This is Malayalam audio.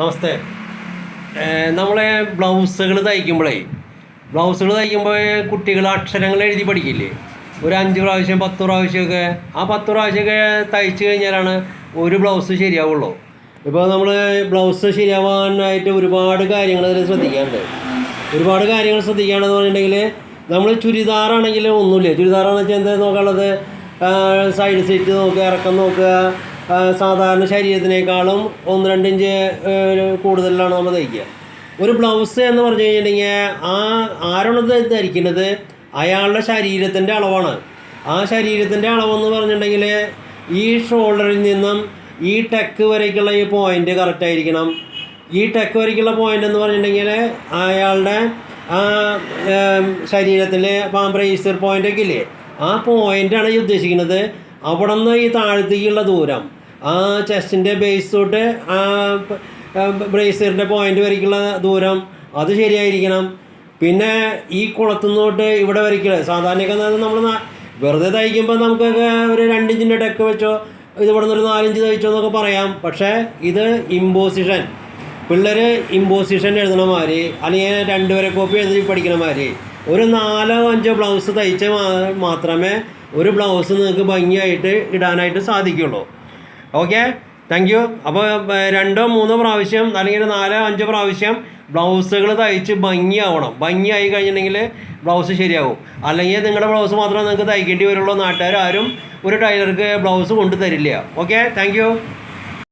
നമസ്തേ. നമ്മളെ ബ്ലൗസുകൾ തയ്ക്കുമ്പോഴേ ബ്ലൗസുകൾ തയ്ക്കുമ്പോൾ കുട്ടികൾ അക്ഷരങ്ങൾ എഴുതി പഠിക്കില്ലേ? ഒരു അഞ്ച് പ്രാവശ്യം പത്ത് പ്രാവശ്യമൊക്കെ ആ പത്ത് പ്രാവശ്യമൊക്കെ തയ്ച്ചു കഴിഞ്ഞാലാണ് ഒരു ബ്ലൗസ് ശരിയാവുള്ളൂ. ഇപ്പോൾ നമ്മൾ ബ്ലൗസ് ശരിയാവാനായിട്ട് ഒരുപാട് കാര്യങ്ങൾ അതിൽ ശ്രദ്ധിക്കാനുണ്ട്. ഒരുപാട് കാര്യങ്ങൾ ശ്രദ്ധിക്കുകയാണെന്ന് പറഞ്ഞിട്ടുണ്ടെങ്കിൽ നമ്മൾ ചുരിദാറാണെങ്കിൽ ഒന്നുമില്ല? ചുരിദാറാണെന്ന് വെച്ചാൽ എന്താ നോക്കാനുള്ളത്? സൈഡ് സീറ്റ് നോക്കുക ഇറക്കം നോക്കുക സാധാരണ ശരീരത്തിനേക്കാളും ഒന്ന് രണ്ട് ഇഞ്ച് കൂടുതലാണ് നമ്മൾ തയ്ക്കുക. ഒരു ബ്ലൗസ് എന്ന് പറഞ്ഞു കഴിഞ്ഞിട്ടുണ്ടെങ്കിൽ ആ ആരാണ് ധരിക്കുന്നത് അയാളുടെ ശരീരത്തിന്റെ അളവാണ്. ആ ശരീരത്തിന്റെ അളവെന്ന് പറഞ്ഞിട്ടുണ്ടെങ്കിൽ ഈ ഷോൾഡറിൽ നിന്നും ഈ ടെക്ക് വരേക്കുള്ള ഈ പോയിന്റ് കറക്റ്റായിരിക്കണം ഈ ടെക്ക് വരയ്ക്കുള്ള പോയിന്റ് എന്ന് പറഞ്ഞിട്ടുണ്ടെങ്കിൽ അയാളുടെ ആ ശരീരത്തിലെ ബ്രേസർ പോയിന്റ് ഒക്കെ ഇല്ലേ? ആ പോയിന്റാണ് ഈ ഉദ്ദേശിക്കുന്നത്. അവിടെ നിന്ന് ഈ താഴത്തേക്കുള്ള ദൂരം. ആ ചെസ്റ്റിന്റെ ബേസ് തൊട്ട് ആ ബ്രേസറിന്റെ പോയിന്റ് വരയ്ക്കുള്ള ദൂരം അത് ശരിയായിരിക്കണം. പിന്നെ ഈ കുളത്തുനിന്ന് തൊട്ട് ഇവിടെ വരയ്ക്കുക സാധാരണയൊക്കെ നമ്മൾ വെറുതെ തയ്ക്കുമ്പോൾ നമുക്കൊക്കെ ഒരു രണ്ടിഞ്ചിന്റെ ടെക്ക് വെച്ചോ ഇത് ഇവിടെ നിന്ന് ഒരു നാലിഞ്ച് തയ്ച്ചോ എന്നൊക്കെ പറയാം. പക്ഷേ ഇത് ഇമ്പോസിഷൻ പിള്ളേർ ഇമ്പോസിഷൻ എഴുതണ മാതിരി അല്ലെങ്കിൽ രണ്ട് വരെ കോപ്പി എഴുതി പഠിക്കണ മാതിരി ഒരു നാലോ അഞ്ചോ ബ്ലൗസ് തയ്ച്ച മാത്രമേ ഒരു ബ്ലൗസ് നിങ്ങൾക്ക് ഭംഗിയായിട്ട് ഇടാനായിട്ട് സാധിക്കുള്ളൂ. ഓക്കെ താങ്ക് യു അപ്പോൾ രണ്ടോ മൂന്നോ പ്രാവശ്യം അല്ലെങ്കിൽ നാലോ അഞ്ചോ പ്രാവശ്യം ബ്ലൗസുകൾ തയ്ച്ച് ഭംഗിയാവണം. ഭംഗിയായി കഴിഞ്ഞിട്ടുണ്ടെങ്കിൽ ബ്ലൗസ് ശരിയാവും. അല്ലെങ്കിൽ നിങ്ങളുടെ ബ്ലൗസ് മാത്രമേ നിങ്ങൾക്ക് തയ്ക്കേണ്ടി വരുള്ളൂ. നാട്ടുകാരും ഒരു ടൈലർക്ക് ബ്ലൗസ് കൊണ്ടു തരില്ല ഓക്കെ താങ്ക്